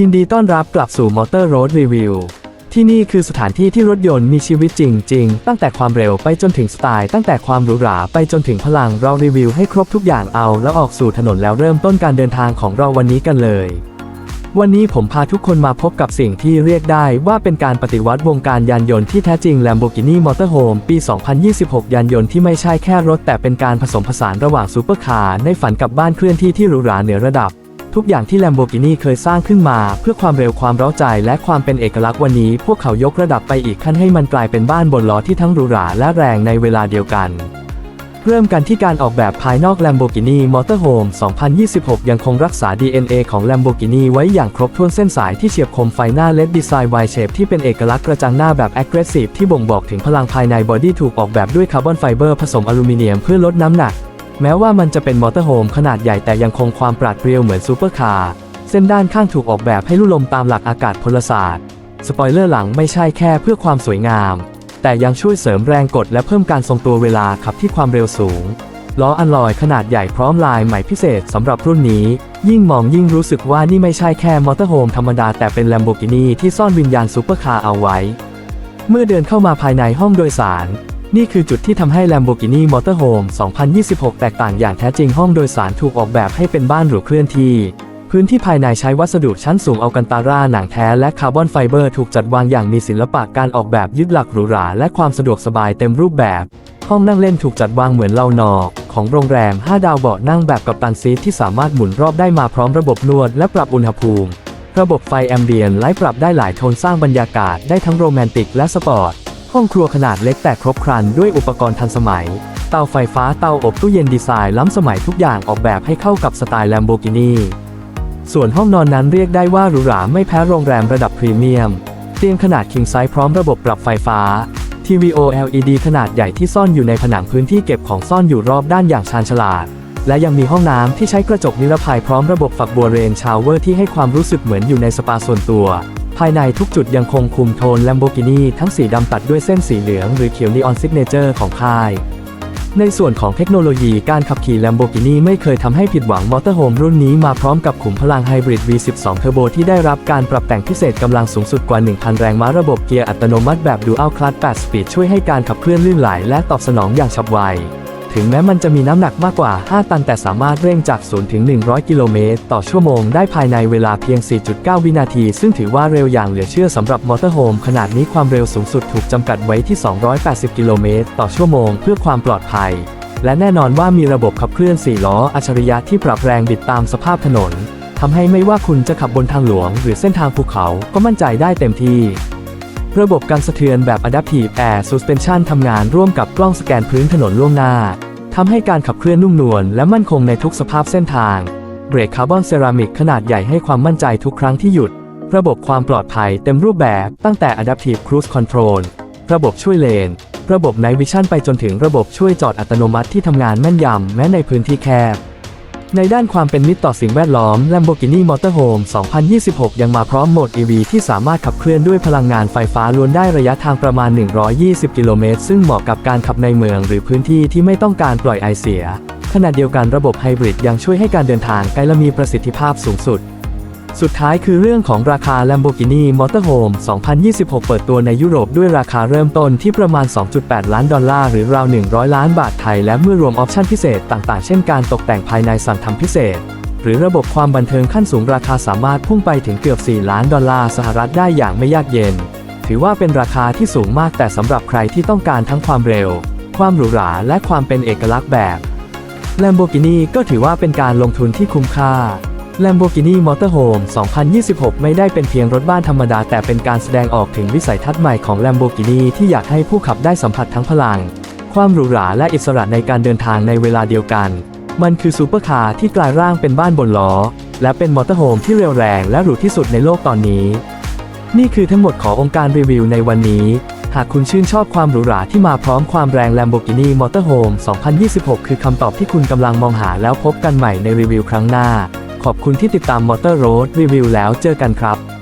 ยินดีต้อนรับกลับสู่ Motor Road Review ที่นี่คือสถานที่ที่รถยนต์มีชีวิตจริง ๆ ตั้งแต่ความเร็วไปจนถึงสไตล์ ตั้งแต่ความหรูหราไปจนถึงพลังเรารีวิวให้ครบทุกอย่างเอา แล้วออกสู่ถนนแล้วเริ่มต้นการเดินทางของเราวันนี้กันเลย วันนี้ผมพาทุกคนมาพบกับสิ่งที่เรียกได้ว่าเป็นการปฏิวัติวงการยานยนต์ที่แท้จริง Lamborghini Motorhome ปี 2026 ยานยนต์ที่ไม่ใช่แค่รถแต่เป็นการผสมผสานระหว่างซูเปอร์คาร์ในฝันกับบ้านเคลื่อนที่ที่หรูหราเหนือระดับ ทุกอย่างที่ Lamborghini เคยสร้างขึ้นมา เพื่อความเร็วความเร้าใจและความเป็นเอกลักษณ์วันนี้ พวกเขายกระดับไปอีกขั้นให้มันกลายเป็นบ้านบนล้อที่ทั้งหรูหราและแรงในเวลาเดียวกัน เริ่มกันที่การออกแบบภายนอก Lamborghini Motorhome 2026 ยังคงรักษา DNA ของ Lamborghini ไว้อย่างครบถ้วนเส้นสายที่เฉียบคมไฟหน้า LED Design Y Shape ที่เป็นเอกลักษณ์กระจังหน้าแบบ Aggressive ที่บ่งบอกถึงพลังภายในบอดี้ถูกออกแบบด้วยคาร์บอนไฟเบอร์ผสมอลูมิเนียมเพื่อลดน้ำหนัก แม้ว่ามันจะเป็นมอเตอร์โฮมขนาดใหญ่แต่ยังคงความปราดเปรียวเหมือนซูเปอร์คาร์ เส้นด้านข้างถูกออกแบบให้ลู่ลมตามหลักอากาศพลศาสตร์ สปอยเลอร์หลังไม่ใช่แค่เพื่อความสวยงาม แต่ยังช่วยเสริมแรงกดและเพิ่มการทรงตัวเวลาขับที่ความเร็วสูง ล้ออันลอยขนาดใหญ่พร้อมลายใหม่พิเศษสำหรับรุ่นนี้ ยิ่งมองยิ่งรู้สึกว่านี่ไม่ใช่แค่มอเตอร์โฮมธรรมดาแต่เป็น Lamborghini ที่ซ่อนวิญญาณซูเปอร์คาร์เอาไว้ เมื่อเดินเข้ามาภายในห้องโดยสาร นี่คือจุดที่ทำให้ Lamborghini Motorhome 2026 แตกต่างอย่างแท้จริงห้องโดยสารถูกออกแบบให้เป็นบ้านหรูเคลื่อนที่ พื้นที่ภายในใช้วัสดุชั้นสูงอัลกันตาร่าหนังแท้และคาร์บอนไฟเบอร์ถูกจัดวางอย่างมีศิลปะการออกแบบยึดหลักหรูหราและความสะดวกสบายเต็มรูปแบบ ห้องนั่งเล่นถูกจัดวางเหมือนเลานอของโรงแรม 5 ดาวเบาะนั่งแบบกับตันซีทที่สามารถหมุนรอบได้มาพร้อมระบบนวดและปรับอุณหภูมิ ระบบไฟแอมเบียนไลท์ปรับได้หลายโทนสร้างบรรยากาศได้ทั้งโรแมนติกและสปอร์ต ห้องครัวขนาดเล็กแต่ครบครันด้วยอุปกรณ์ทันสมัย เตาไฟฟ้าเตาอบตู้เย็นดีไซน์ล้ำสมัยทุกอย่างออกแบบให้เข้ากับสไตล์ Lamborghini ส่วนห้องนอนนั้นเรียกได้ว่าหรูหราไม่แพ้โรงแรมระดับพรีเมียม เตียงขนาด king size พร้อมระบบปรับไฟฟ้า ทีวี OLED ขนาดใหญ่ที่ซ่อนอยู่ในผนังพื้นที่เก็บของซ่อนอยู่รอบด้านอย่างชาญฉลาด และยังมีห้องน้ำที่ใช้กระจกนิรภัยพร้อมระบบฝักบัวเรนชาวเวอร์ที่ให้ความรู้สึกเหมือนอยู่ในสปาส่วนตัว ภายในทุกจุดยังคงคุมโทน Lamborghini ทั้งสีดำตัดด้วยเส้นสีเหลืองหรือเขียวนีออนซิกเนเจอร์ของค่าย ในส่วนของเทคโนโลยีการขับขี่ Lamborghini ไม่เคยทำให้ผิดหวังมอเตอร์โฮมรุ่นนี้มาพร้อมกับขุมพลังไฮบริด V12 Turbo ที่ได้รับการปรับแต่งพิเศษกำลังสูงสุดกว่า 1,000 แรงม้าระบบเกียร์อัตโนมัติแบบ Dual Clutch 8 Speed ช่วยให้การขับเคลื่อนลื่นไหลและตอบสนองอย่างฉับไว ถึงแม้มันจะมีน้ำหนักมากกว่า 5 ตันแต่สามารถเร่งจาก 0 ถึง 100 กิโลเมตร ต่อชั่วโมงได้ภายในเวลาเพียง 4.9 วินาที ซึ่งถือว่าเร็วอย่างเหลือเชื่อสำหรับมอเตอร์โฮมขนาดนี้ความเร็วสูงสุดถูกจำกัดไว้ที่ 280 กิโลเมตร ต่อชั่วโมงเพื่อความปลอดภัย และแน่นอนว่ามีระบบขับเคลื่อน 4 ล้ออัจฉริยะที่ปรับแรงบิดตามสภาพถนนทำให้ไม่ว่าคุณจะขับบนทางหลวง หรือเส้นทางภูเขาก็มั่นใจได้เต็มที่ ระบบการสะเทือนแบบ Adaptive Air Suspension ทำงานร่วมกับกล้องสแกนพื้นถนนล่วงหน้า ทำให้การขับเคลื่อนนุ่มนวลและมั่นคงในทุกสภาพเส้นทาง เบรกคาร์บอนเซรามิกขนาดใหญ่ให้ความมั่นใจทุกครั้งที่หยุด ระบบความปลอดภัยเต็มรูปแบบตั้งแต่ Adaptive Cruise Control ระบบช่วยเลน ระบบ Night Vision ไปจนถึงระบบช่วยจอดอัตโนมัติที่ทำงานแม่นยำแม้ในพื้นที่แคบ ในด้านความเป็นมิตรต่อสิ่งแวดล้อม Lamborghini Motorhome 2026 ยังมาพร้อมโหมด EV ที่สามารถขับเคลื่อนด้วยพลังงานไฟฟ้าล้วนได้ระยะทางประมาณ 120 กิโลเมตร ซึ่งเหมาะกับการขับในเมืองหรือพื้นที่ที่ไม่ต้องการปล่อยไอเสีย ขณะเดียวกันระบบไฮบริดยังช่วยให้การเดินทางไกลและมีประสิทธิภาพสูงสุด สุดท้ายคือเรื่องของราคา Lamborghini Motorhome 2026 เปิดตัวในยุโรปด้วยราคาเริ่มต้นที่ประมาณ 2.8 ล้านดอลลาร์หรือราว 100 ล้านบาทไทย และเมื่อรวมออปชั่นพิเศษต่างๆ เช่นการตกแต่งภายในสั่งทำพิเศษ หรือระบบความบันเทิงขั้นสูงราคาสามารถพุ่งไปถึงเกือบ 4 ล้านดอลลาร์สหรัฐได้อย่างไม่ยากเย็น ถือว่าเป็นราคาที่สูงมากแต่สำหรับใครที่ต้องการทั้งความเร็ว ความหรูหราและความเป็นเอกลักษณ์แบบ Lamborghini ก็ถือว่าเป็นการลงทุนที่คุ้มค่า Lamborghini Motorhome 2026 ไม่ได้เป็นเพียงรถบ้านธรรมดา แต่เป็นการแสดงออกถึงวิสัยทัศน์ใหม่ของ Lamborghini ที่อยากให้ผู้ขับได้สัมผัสทั้งพลัง ความหรูหราและอิสระในการเดินทางในเวลาเดียวกัน มันคือซูเปอร์คาร์ที่กลายร่างเป็นบ้านบนล้อ และเป็นมอเตอร์โฮมที่เร็วแรงและหรูที่สุดในโลกตอนนี้ นี่คือทั้งหมดขององค์การรีวิวในวันนี้ หากคุณชื่นชอบความหรูหราที่มาพร้อมความแรง Lamborghini Motorhome 2026 คือคำตอบที่คุณกำลังมองหาแล้วพบกันใหม่ในรีวิวครั้งหน้า ขอบคุณที่ติดตาม Motor Road Review แล้วเจอกันครับ